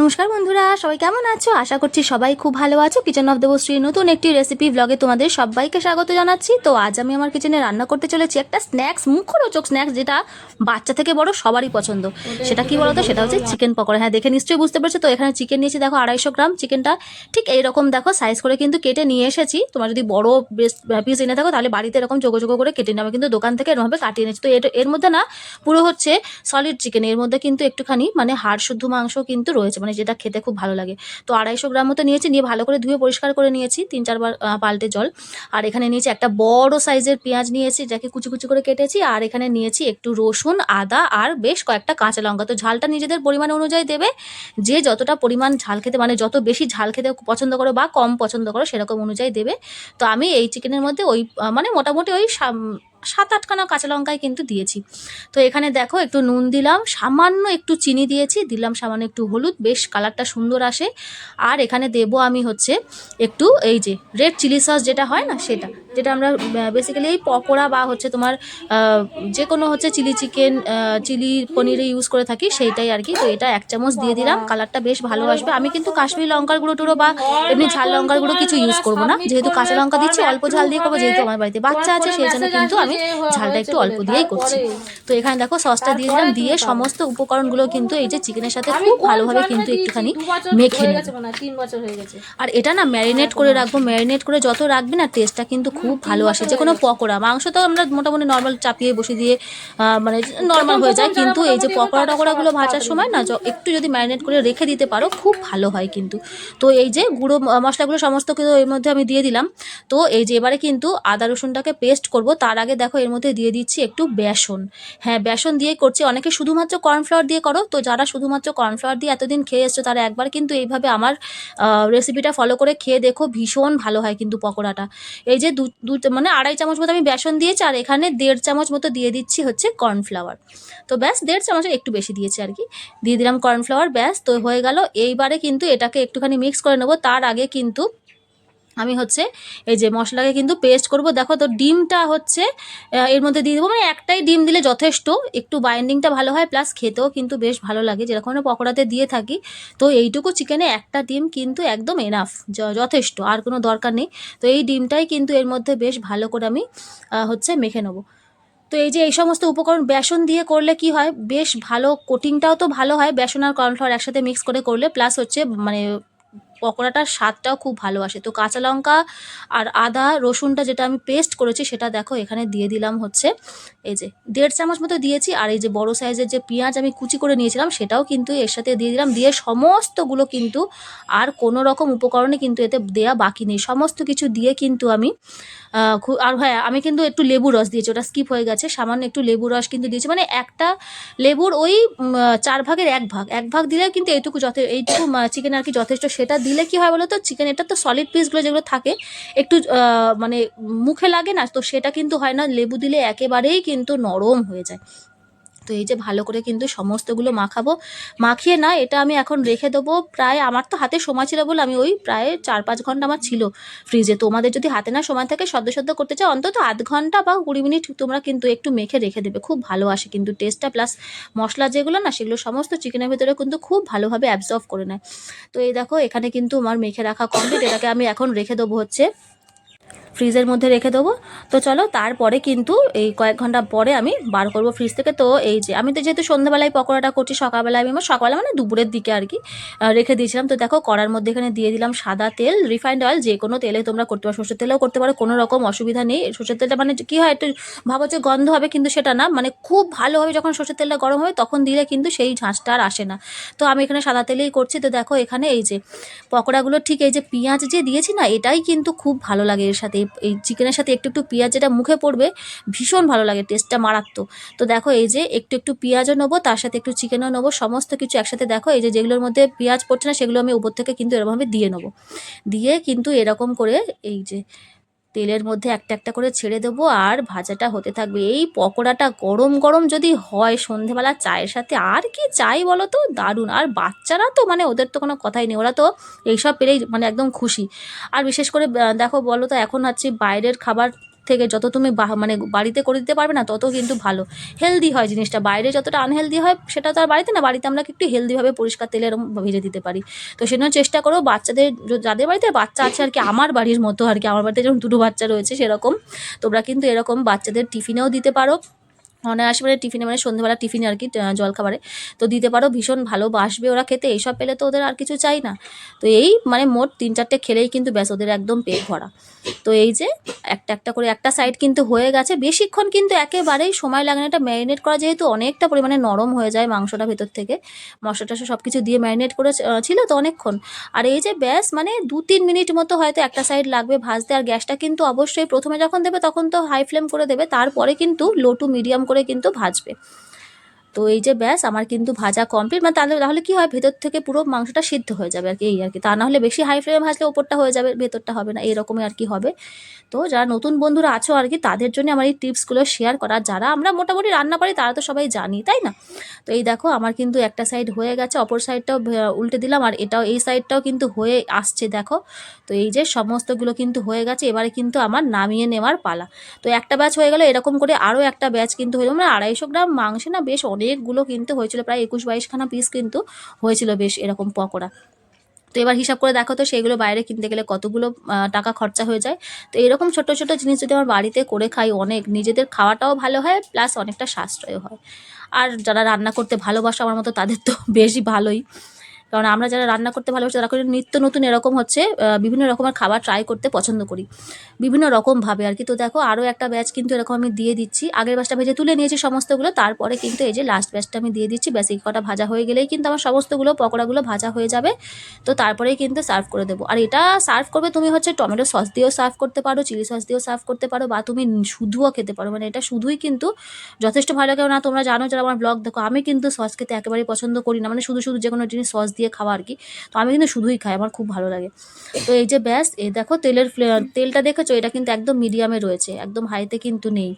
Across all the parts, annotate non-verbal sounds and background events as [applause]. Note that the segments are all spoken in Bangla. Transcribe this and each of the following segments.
নমস্কার বন্ধুরা, সবাই কেমন আছো? আশা করছি সবাই খুব ভালো আছো। কিচেন অফ দেবশ্রী নতুন একটি রেসিপি ব্লগে তোমাদের সবাইকে স্বাগত জানাচ্ছি। তো আজ আমি আমার কিচেনে রান্না করতে চলেছি একটা স্ন্যাক্স মুখরোচক স্ন্যাক্স যেটা বাচ্চা থেকে বড় সবারই পছন্দ। সেটা কি বলতো? সেটা হচ্ছে চিকেন পকোড়া। হ্যাঁ দেখে নিশ্চয়ই বুঝতে পারছ তো, এখানে চিকেন নিয়েছি, দেখো আড়াইশো গ্রাম। চিকেনটা ঠিক এইরকম, দেখো সাইজ করে কিন্তু কেটে নিয়ে এসেছি। তোমার যদি বড় পিস এনে থাকো, তাহলে বাড়িতে এরকম চোখো চোখো করে কেটে নেবে কিন্তু দোকান থেকে এরকমভাবে কাটিয়ে নিয়েছি তো এর মধ্যে না পুরো হচ্ছে সলিড চিকেন এর মধ্যে কিন্তু একটুখানি মানে হাড় শুদ্ধ মাংস কিন্তু রয়েছে। মানে যেটা খেতে খুব ভালো লাগে। তো আড়াইশো গ্রাম মতো নিয়েছি, নিয়ে ভালো করে ধুয়ে পরিষ্কার করে নিয়েছি, তিন চারবার পাল্টে জল। আর এখানে নিয়েছি একটা বড় সাইজের পেঁয়াজ নিয়েছি যাকে কুচি কুচি করে কেটেছি। আর এখানে নিয়েছি একটু রসুন, আদা আর বেশ কয়েকটা কাঁচা লঙ্কা। তো ঝালটা নিজেদের পরিমাণ অনুযায়ী দেবে। যে যতটা পরিমাণ ঝাল খেতে মানে যত বেশি ঝাল খেতে পছন্দ করো বা কম পছন্দ করো, সেরকম অনুযায়ী দেবে। তো আমি এই চিকেনের মধ্যে ওই মানে মোটামুটি ওই সাত আটখানা কাঁচা লঙ্কায় কিন্তু দিয়েছি। তো এখানে দেখো একটু নুন দিলাম, সামান্য একটু চিনি দিয়েছি, দিলাম সামান্য একটু হলুদ, বেশ কালারটা সুন্দর আসে। আর এখানে দেব আমি হচ্ছে একটু এই যে রেড চিলি সস যেটা হয় না, সেটা। যেটা আমরা বেসিক্যালি এই পকোড়া বা হচ্ছে তোমার যে কোনো হচ্ছে চিলি চিকেন চিলি পনিরে ইউজ করে থাকি সেইটাই আর কি তো এটা এক চামচ দিয়ে দিলাম কালারটা বেশ ভালো আসবে। আমি কিন্তু কাশ্মীর লঙ্কার গুঁড়ো টুড়ো বা এমনি ঝাল লঙ্কার গুঁড়ো কিছু ইউজ করব না। যেহেতু কাঁচা লঙ্কা দিচ্ছি অল্প ঝাল দিয়ে করব যেহেতু আমার বাড়িতে বাচ্চা আছে সেই জন্য কিন্তু আমি ঝালটা একটু অল্প দিয়েই করছি। তো এখানে দেখো সসটা দিয়ে দিলাম দিয়ে সমস্ত উপকরণগুলো কিন্তু এই যে চিকেনের সাথে খুব ভালোভাবে কিন্তু একটুখানি মেখে নেব। তিন বছর হয়ে গেছে। আর এটা না ম্যারিনেট করে রাখব ম্যারিনেট করে যত রাখবে না টেস্টটা কিন্তু খুব ভালো আসে যে কোনো পকোড়া মাংস তো আমরা মোটামুটি নর্মাল চাপিয়ে বসে দিয়ে মানে নর্মাল হয়ে যায়। কিন্তু এই যে পকোড়া টকোড়াগুলো ভাজার সময় না একটু যদি ম্যারিনেট করে রেখে দিতে পারো খুব ভালো হয় কিন্তু। তো এই যে গুঁড়ো মশলাগুলো সমস্ত কিছু এর মধ্যে আমি দিয়ে দিলাম। তো এই যে এবারে কিন্তু আদা রসুনটাকে পেস্ট করব। তার আগে দেখো এর মধ্যে দিয়ে দিচ্ছি একটু বেসন। হ্যাঁ বেসন দিয়ে করছি। অনেকে শুধুমাত্র কর্নফ্লাওয়ার দিয়ে করো। তো যারা শুধুমাত্র কর্নফ্লাওয়ার দিয়ে এতদিন খেয়ে এসছো তারা একবার কিন্তু এইভাবে আমার রেসিপিটা ফলো করে খেয়ে দেখো। ভীষণ ভালো হয় কিন্তু পকোড়াটা। এই যে দু দু মানে আড়াই চামচ মতো আমি বেসন দিয়েছি আর এখানে দেড় চামচ মতো দিয়ে দিচ্ছি হচ্ছে কর্নফ্লাওয়ার। তো ব্যাস, দেড় চামচ একটু বেশি দিয়েছি আর কি। দিয়ে দিলাম কর্নফ্লাওয়ার, ব্যাস, তো হয়ে গেল। এইবারে কিন্তু এটাকে একটুখানি মিক্স করে নেব। তার আগে কিন্তু আমি হচ্ছে এই যে মশলাকে কিন্তু পেস্ট করব। দেখো তো ডিমটা হচ্ছে এর মধ্যে দিয়ে দেবো। মানে একটাই ডিম দিলে যথেষ্ট। একটু বাইন্ডিংটা ভালো হয় প্লাস খেতেও কিন্তু বেশ ভালো লাগে। যেরকম আমরা পকোড়াতে দিয়ে থাকি, তো এইটুকু চিকেনে একটা ডিম কিন্তু একদম এনাফ যথেষ্ট, আর কোনো দরকার নেই। তো এই ডিমটাই কিন্তু এর মধ্যে বেশ ভালো করে আমি হচ্ছে মেখে নেব। তো এই যে এই সমস্ত উপকরণ বেসন দিয়ে করলে কি হয়? বেশ ভালো কোটিংটাও তো ভালো হয়। বেসন আর কর্নফ্লাওয়ার একসাথে মিক্স করে করলে প্লাস হচ্ছে মানে পকোড়াটার স্বাদটাও খুব ভালো আসে। তো কাঁচা লঙ্কা আর আদা, রসুনটা যেটা আমি পেস্ট করেছি সেটা দেখো এখানে দিয়ে দিলাম হচ্ছে। এই যে দেড় চামচ মতো দিয়েছি আর এই যে বড় সাইজের যে পেঁয়াজ আমি কুচি করে নিয়েছিলাম সেটাও কিন্তু এর সাথে দিয়ে দিলাম। দিয়ে সমস্তগুলো কিন্তু আর কোনো রকম উপকরণে কিন্তু এতে দেয়া বাকি নেই। সমস্ত কিছু দিয়ে কিন্তু আমি আর হ্যাঁ আমি কিন্তু একটু লেবু রস দিয়েছি, ওটা স্কিপ হয়ে গেছে। সামান্য একটু লেবু রস কিন্তু দিয়েছি। মানে একটা লেবুর ওই চার ভাগের এক ভাগ। এক ভাগ দিলে কিন্তু এইটুকু যথে, এইটুকু চিকেন আর কি যথেষ্ট সেটা দিলে কি হয় বলো তো চিকেন এটা তো সলিড পিসগুলো যেগুলো থাকে, একটু মানে মুখে লাগে না, তো সেটা কিন্তু হয় না। লেবু দিলে একেবারেই কিন্তু নরম হয়ে যায়। তো এই যে ভালো করে কিন্তু সমস্তগুলো মাখাবো। মাখিয়ে না, এটা আমি এখন রেখে দেবো। প্রায় আমার তো হাতে সময় ছিল বলে আমি ওই প্রায় চার পাঁচ ঘণ্টা আমার ছিল ফ্রিজে। তোমাদের যদি হাতে না সময় থাকে, সদ্য সদ্য করতে চাও, অন্তত আধ ঘণ্টা বা কুড়ি মিনিট তোমরা কিন্তু একটু মেখে রেখে দেবে। খুব ভালো আসে কিন্তু টেস্টটা প্লাস মশলা যেগুলো না, সেগুলো সমস্ত চিকেনের ভেতরে কিন্তু খুব ভালোভাবে অ্যাবজর্ভ করে নেয়। তো এই দেখো, এখানে কিন্তু আমার মেখে রাখা কমপ্লিট এটাকে আমি এখন রেখে দেবো হচ্ছে ফ্রিজের মধ্যে রেখে দেবো। তো চলো, তারপরে কিন্তু এই কয়েক ঘণ্টা পরে আমি বার করব ফ্রিজ থেকে। তো এই যে, আমি তো যেহেতু সন্ধ্যাবেলায় পকোড়াটা করছি, সকালবেলায় আমি আমার সকালে মানে দুপুরের দিকে আর কি রেখে দিয়েছিলাম। তো দেখো, কড়ার মধ্যে এখানে দিয়ে দিলাম সাদা তেল রিফাইন্ড অয়েল যে কোনো তেলে তোমরা করতে পারো। সর্ষের তেলেও করতে পারো, কোনো রকম অসুবিধা নেই। সর্ষের তেলটা মানে কি হয়, একটু ভাবো যে গন্ধ হবে, কিন্তু সেটা না। মানে খুব ভালোভাবে যখন সর্ষের তেলটা গরম হবে, তখন দিলে কিন্তু সেই ঝাঁঝটা আর আসে না। তো আমি এখানে সাদা তেলেই করছি। তো দেখো, এখানে এই যে পকোড়াগুলো, ঠিক এই যে পেঁয়াজ যে দিয়েছি না, এটাই কিন্তু খুব ভালো লাগে এর সাথে। এই চিকেনের সাথে একটু একটু পেঁয়াজ যেটা মুখে পড়বে, ভীষণ ভালো লাগে টেস্টটা মারাত্মক। তো দেখো এই যে একটু একটু পেঁয়াজও নেব, তার সাথে একটু চিকেনও নেব, সমস্ত কিছু একসাথে দেখো এই যে যেগুলোর মধ্যে পেঁয়াজ পড়ছে না সেগুলো আমি উপর থেকে কিন্তু এরকমভাবে দিয়ে নেব। দিয়ে কিন্তু এরকম করে এই যে তেলের মধ্যে একটা একটা করে ছেড়ে দেবো আর ভাজাটা হতে থাকবে। এই পকোড়াটা গরম গরম যদি হয় সন্ধেবেলা চায়ের সাথে, আর কি চাই বলো তো? দারুণ। আর বাচ্চারা তো মানে ওদের তো কোনো কথাই নেই। ওরা তো এইসব পেলেই মানে একদম খুশি। আর বিশেষ করে দেখো বলো তো, এখন হচ্ছে বাইরের খাবার থেকে যত তুমি মানে বাড়িতে করে দিতে পারবে না, তত কিন্তু ভালো। হেলদি হয় জিনিসটা। বাইরে যতটা আনহেলদি হয়, সেটা তো আর বাড়িতে না, বাড়িতে আমরা একটু হেলদিভাবে পরিষ্কার তেলে এরকম ভেজে দিতে পারি। তো সেজন্য চেষ্টা করো, বাচ্চাদের যাদের বাড়িতে বাচ্চা আছে আর কি, আমার বাড়ির মতো আর কি, আমার বাড়িতে যেমন দুটো বাচ্চা রয়েছে সেরকম, তোমরা কিন্তু এরকম বাচ্চাদের টিফিনেও দিতে পারো। অনায়াসে মানে টিফিনে মানে সন্ধ্যেবেলা টিফিনে আর কি জলখাবারে। তো দিতে পারো, ভীষণ ভালো, বাসবে ওরা খেতে এইসব পেলে তো ওদের আর কিছু চাই না। তো এই মানে মোট তিন চারটে খেলেই কিন্তু ব্যাস, ওদের একদম পেট ভরা। তো এই যে একটা একটা করে, একটা সাইড কিন্তু হয়ে গেছে। বেশিক্ষণ কিন্তু একেবারেই সময় লাগে না। এটা ম্যারিনেট করা যেহেতু অনেকটা পরিমাণে নরম হয়ে যায় মাংসটা ভেতর থেকে। মশলা টশলা সব কিছু দিয়ে ম্যারিনেট করে ছিল তো অনেকক্ষণ। আর এই যে ব্যাস মানে দু তিন মিনিট মতো হয়তো একটা সাইড লাগবে ভাজতে। আর গ্যাসটা কিন্তু অবশ্যই প্রথমে যখন দেবে, তখন তো হাই ফ্লেম করে দেবে। তারপরে কিন্তু লো টু মিডিয়াম করে কিন্তু ভাজবে। তো এই যে ব্যাস, আমার কিন্তু ভাজা কমপ্লিট মানে তাহলে তাহলে কি হয়? ভেতর থেকে পুরো মাংসটা সিদ্ধ হয়ে যাবে আর কি, এই আর কি। তা না হলে বেশি হাই ফ্লেমে ভাজলে ওপরটা হয়ে যাবে, ভেতরটা হবে না, এরকমই আর কি হবে। তো যারা নতুন বন্ধুরা আছো আর কি, তাদের জন্য আমার এই টিপসগুলো শেয়ার করা। যারা আমরা মোটামুটি রান্না পারি তারা তো সবাই জানি, তাই না? তো এই দেখো, আমার কিন্তু একটা সাইড হয়ে গেছে, অপর সাইডটাও উল্টে দিলাম, আর এটাও, এই সাইডটাও কিন্তু হয়ে আসছে, দেখো। তো এই যে সমস্তগুলো কিন্তু হয়ে গেছে, এবারে কিন্তু আমার নামিয়ে নেওয়ার পালা। তো একটা ব্যাচ হয়ে গেল, এরকম করে আরও একটা ব্যাচ কিন্তু হলো মানে আড়াইশো গ্রাম মাংসে না বেশ অনেকগুলো কিন্তু হয়েছিল, প্রায় একুশ বাইশখানা পিস কিন্তু হয়েছিল বেশ এরকম পকোড়া। তো এবার হিসাব করে দেখো তো, সেগুলো বাইরে কিনতে গেলে কতগুলো টাকা খরচা হয়ে যায়। তো এরকম ছোট ছোট জিনিস যদি আমার বাড়িতে করে খাই অনেক, নিজেদের খাওয়াটাও ভালো হয় প্লাস অনেকটা সাশ্রয় হয়। আর যারা রান্না করতে ভালোবাসো আমার মতো, তাদের তো [laughs] বেশি ভালোই। কারণ আমরা যারা রান্না করতে ভালোবাসি, তারা করে নিত্য নতুন এরকম হচ্ছে বিভিন্ন রকমের খাবার ট্রাই করতে পছন্দ করি। বিভিন্ন রকমভাবে আর কি। তো দেখো আরও একটা ব্যাচ কিন্তু এরকম আমি দিয়ে দিচ্ছি। আগের ব্যাচটা ভেজে তুলে নিয়েছি সমস্তগুলো। তারপরে কিন্তু এই যে লাস্ট ব্যাচটা আমি দিয়ে দিচ্ছি। ব্যাস কটা ভাজা হয়ে গেলেই কিন্তু আমার সমস্তগুলো, পকোড়াগুলো ভাজা হয়ে যাবে। তো তারপরেই কিন্তু সার্ভ করে দেবো। আর এটা সার্ভ করবে তুমি হচ্ছে টমেটো সস দিয়েও সার্ভ করতে পারো চিলি সস দিয়েও সার্ভ করতে পারো, বা তুমি শুধুও খেতে পারো। মানে এটা শুধুই কিন্তু যথেষ্ট ভালো লাগে। না তোমরা জানো, যারা আমার ব্লগ দেখো, আমি কিন্তু সস খেতে একেবারেই পছন্দ করি না। মানে শুধু শুধু যে কোনো জিনিস সস দিয়ে খাওয়া আর কি। তো আমি কিন্তু শুধুই খাই, আমার খুব ভালো লাগে। তো এই যে ব্যাস এ দেখো তেলের তেলটা দেখেছ? এটা কিন্তু একদম মিডিয়ামে রয়েছে, একদম হাইতে কিন্তু নেই।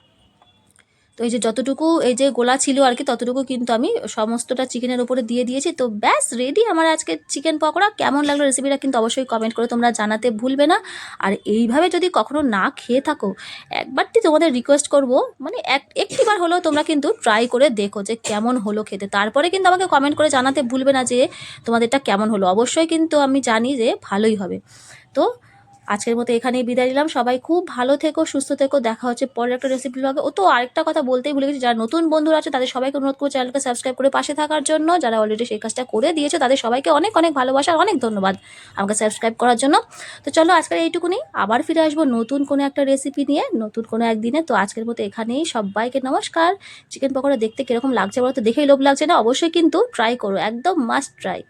তো এই যে যতটুকু এই যে গোলা ছিল আর কি, ততটুকু কিন্তু আমি সমস্তটা চিকেনের উপরে দিয়ে দিয়েছি। তো ব্যাস রেডি আমার আজকে চিকেন পকোড়া। কেমন লাগল রেসিপিটা কিন্তু অবশ্যই কমেন্ট করে তোমরা জানাতে ভুলবে না। আর এইভাবে যদি কখনো না খেয়ে থাকো, একবারটি তোমাদের রিকোয়েস্ট করব মানে এক, একটিবার হলেও তোমরা কিন্তু ট্রাই করে দেখো যে কেমন হলো খেতে। তারপরে কিন্তু আমাকে কমেন্ট করে জানাতে ভুলবে না যে তোমাদেরটা কেমন হলো। অবশ্যই কিন্তু আমি জানি যে ভালোই হবে। তো আজকের মতো এখানেই বিদায় নিলাম। সবাই খুব ভালো থেকো, সুস্থ থেকো। দেখা হচ্ছে পরের একটা রেসিপি ব্লগে ও তো আরেকটা কথা বলতেই ভুলে গেছি। যারা নতুন বন্ধুরা আছে, তাদের সবাইকে অনুরোধ করছি চ্যানেলকে সাবস্ক্রাইব করে পাশে থাকার জন্য। যারা অলরেডি সেই কাজটা করে দিয়েছে, তাদের সবাইকে অনেক অনেক ভালোবাসা অনেক ধন্যবাদ আমাকে সাবস্ক্রাইব করার জন্য। তো চলো আজকের এইটুকুনি। আবার ফিরে আসব নতুন কোনো একটা রেসিপি নিয়ে, নতুন কোনো একদিনে। তো আজকের মতো এখানেই। সবাইকে নমস্কার। চিকেন পকোড়া দেখতে কীরকম লাগছে বলো তো? দেখেই লোভ লাগছে না? অবশ্যই কিন্তু ট্রাই করো। একদম মাস্ট ট্রাই